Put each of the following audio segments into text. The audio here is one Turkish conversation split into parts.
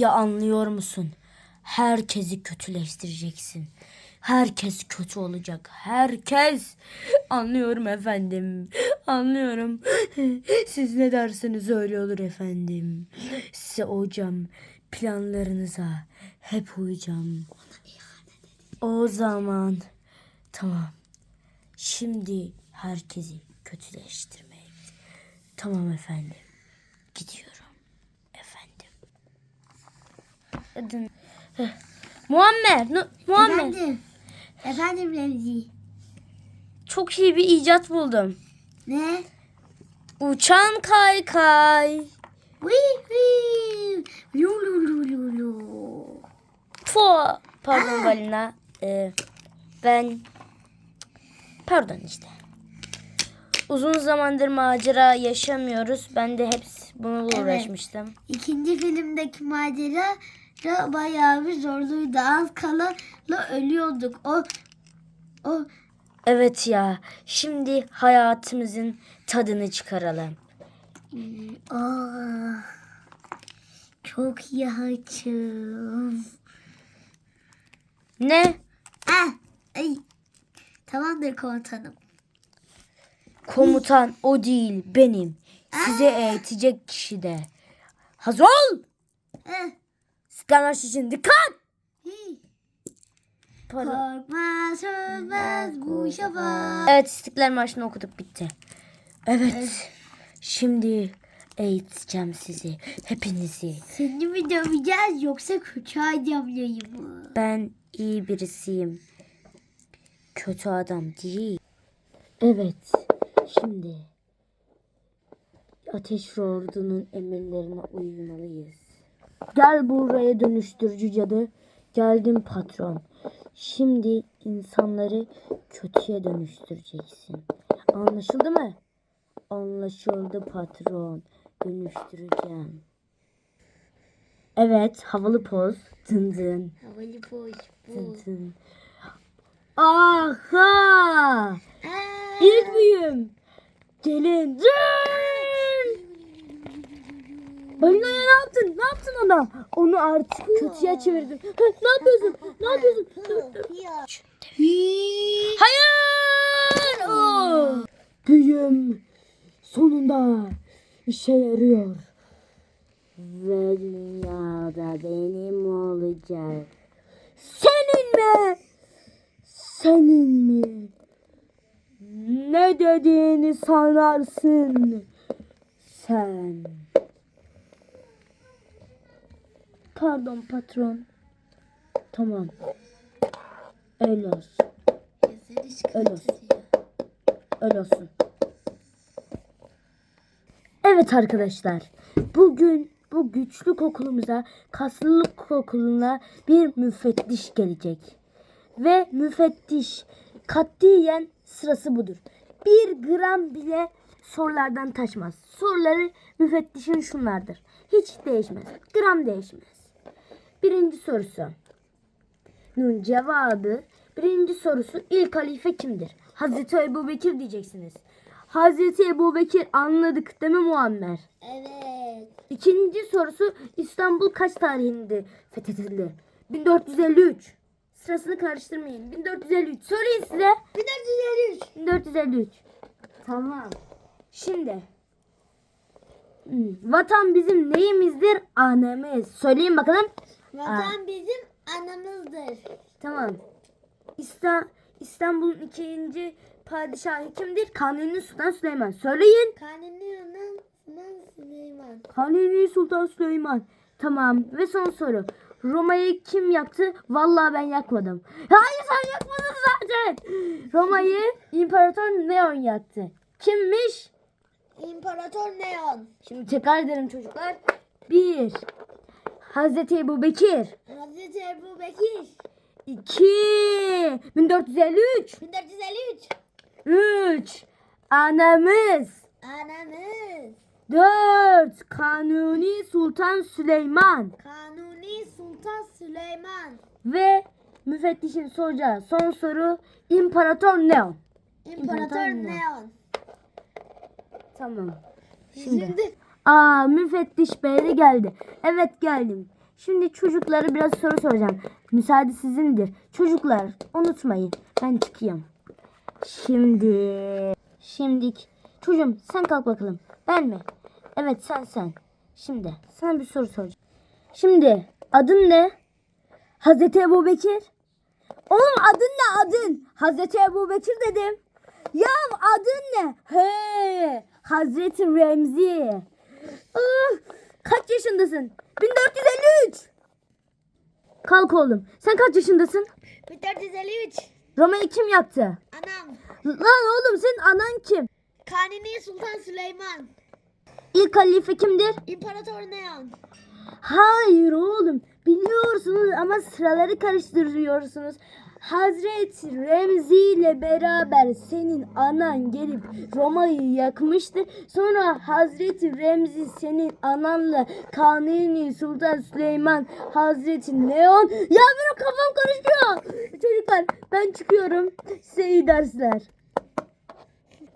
Ya anlıyor musun? Herkesi kötüleştireceksin. Herkes kötü olacak. Herkes. Anlıyorum efendim. Anlıyorum. Siz ne derseniz öyle olur efendim. Size hocam planlarınıza hep uyacağım. O zaman tamam. Şimdi herkesi kötüleştirmeye. Tamam efendim. Gidiyorum. Efendim. Adın. Heh. Muammer. Muammer. Efendim. Efendim Remzi. Çok iyi bir icat buldum. Ne? Uçan kaykay. Wii wii. Lu lu lu lu lu. Po. Pardon Galina. Ee, ben pardon işte. Uzun zamandır macera yaşamıyoruz. Ben de hep bununla Evet. uğraşmıştım. İkinci filmdeki macera da bayağı bir zorluydu. Az kala ölüyorduk. O o Evet ya. Şimdi hayatımızın tadını çıkaralım. Aa, ah. çok iyi açım. Ne? Ah, ay. Tamamdır komutanım. Komutan o değil benim. Size eğitecek kişi de. Hazır ol. Sıkamaş için dikkat. hi. Pardon. Korkma sönmez bu şafak. Evet İstiklal Marşı'nı okuduk bitti. Evet. Şimdi eğiteceğim sizi. Hepinizi. Seni mi döveceğiz yoksa kötü adamlayı mı? Ben iyi birisiyim. Kötü adam değil. Evet. Şimdi Ateş Ordu'nun emirlerine uymalıyız. Gel buraya dönüştürücü cadı. Geldim patron. Şimdi insanları kötüye dönüştüreceksin. Anlaşıldı mı? Anlaşıldı patron. Dönüştüreceğim. Evet, havalı poz. Dın dın. Havalı boş bu. Dın dın. Aha! Aa, İlk büyüm. Gelin. Dın! Balinaya ne yaptın? Ne yaptın ona? Onu artık kötüye çevirdin. Ne yapıyorsun? Ne yapıyorsun? Hayır! Oh! Büyüm sonunda işe yarıyor. Ve dünyada benim olacak. Senin mi? Senin mi? Ne dediğini sanarsın sen. Pardon patron. Tamam. Öyle olsun. Öyle olsun. Öyle olsun. Evet arkadaşlar. Bugün bu güçlük okulumuza, kaslılık okuluna bir müfettiş gelecek. Ve müfettiş katiyen sırası budur. Bir gram bile sorulardan taşmaz. Soruları müfettişin şunlardır. Hiç değişmez. Gram değişmez. Birinci sorusu. Nun cevabı birinci sorusu ilk halife kimdir? Hazreti Ebu Bekir diyeceksiniz. Hazreti Ebu Bekir anladık değil mi Muammer? Evet. İkinci sorusu İstanbul kaç tarihinde fethedildi? 1453. Sırasını karıştırmayın. 1453. Sorayım size. 1453. 1453. Tamam. Şimdi. Hmm, Vatan bizim neyimizdir? Anamız. Söyleyin bakalım. Vatan bizim anamızdır. Tamam. İsta- İstanbul'un ikinci padişahı kimdir? Kanuni Sultan Süleyman. Söyleyin. Kanuni Sinan Süleyman. Kanuni Sultan Süleyman. Tamam. Ve son soru. Roma'yı kim yaktı? Vallahi ben yakmadım. Hayır sen yakmadın zaten. Roma'yı İmparator Neon yaktı. Kimmiş? İmparator Neon. Şimdi tekrar ederim çocuklar. Bir. Hazreti Ebu Bekir. Hazreti Ebu Bekir. 2. 1453. 1453. 3. Anamız. Anamız. 4. Kanuni Sultan Süleyman. Kanuni Sultan Süleyman. Ve müfettişin soracağı son soru İmparator Neon. İmparator İmparator Neon. Tamam. Şimdi, Aa müfettiş bey de geldi. Evet geldim. Şimdi çocuklara biraz soru soracağım. Müsaade sizindir. Çocuklar unutmayın. Ben çıkayım. Şimdi. Şimdik. Çocuğum sen kalk bakalım. Ben mi? Evet sen sen. Şimdi sana bir soru soracağım. Şimdi adın ne? Hazreti Ebu Bekir. Oğlum adın ne adın? Hazreti Ebu Bekir dedim. Ya adın ne? He, Hazreti Remzi. Ah, kaç yaşındasın? 1453. Kalk oğlum. Sen kaç yaşındasın? 1453. Roma'yı kim yaptı? Anam. Lan oğlum senin anan kim? Kanuni Sultan Süleyman. İlk halife kimdir? İmparator Neon. Hayır oğlum. Ama sıraları karıştırıyorsunuz. Hazreti Remzi ile beraber senin anan gelip Roma'yı yakmıştı. Sonra Hazreti Remzi senin ananla Kanuni Sultan Süleyman Hazreti Neon. Ya benim kafam karışıyor. Çocuklar ben çıkıyorum. Size iyi dersler.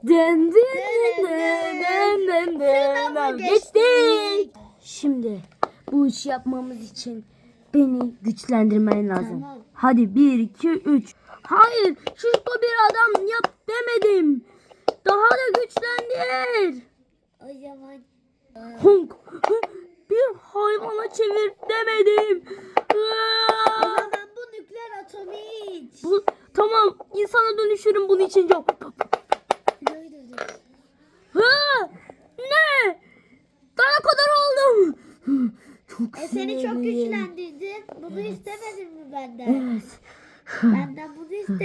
Den den den den den den geçtik. Şimdi bu işi yapmamız için beni güçlendirmen lazım. Hadi 1 2 3. Hayır, şuşko bir adam yap demedim. Daha da güçlendir. O zaman Honk. Bir hayvana çevir demedim. zaman bu nükleer atomu. Bu tamam insana dönüşürüm bunun için çok. Ha! Ne? Daha kadar oldum. Çok E seni çok sinirliyim. güçlendirdim. Bunu istemedin mi benden? Evet. Benden bunu istedim.